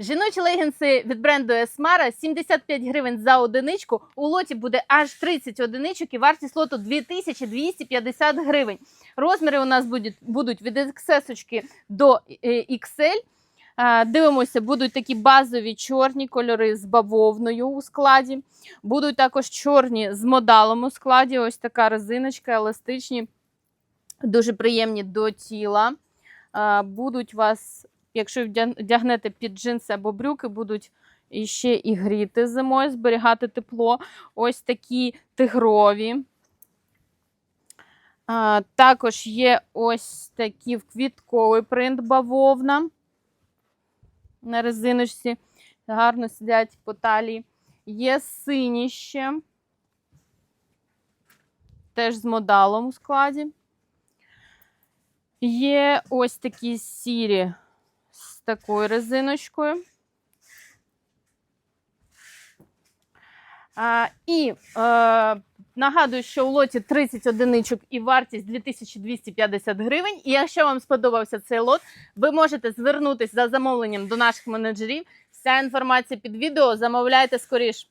Жіночі легінси від бренду Esmara 75 гривень за одиничку. У лоті буде аж 30 одиничок і вартість лоту 2250 гривень. Розміри у нас будуть, будуть від XS до XL. Е, Дивимося, будуть такі базові чорні кольори з бавовною у складі. Будуть також чорні з модалом у складі. Ось така резиночка, еластичні, дуже приємні до тіла. Будуть вас, якщо вдягнете під джинси або брюки, будуть іще і гріти зимою, зберігати тепло. Ось такі тигрові. А, також є ось такі в квітковий принт бавовна на резиночці. Гарно сидять по талії. Є сині ще. Теж з модалом у складі. Є ось такі сірі з такою резиночкою. А, і е, нагадую, що у лоті 30 одиничок і вартість 2250 гривень. І якщо вам сподобався цей лот, ви можете звернутися за замовленням до наших менеджерів. Вся інформація під відео. Замовляйте скоріш.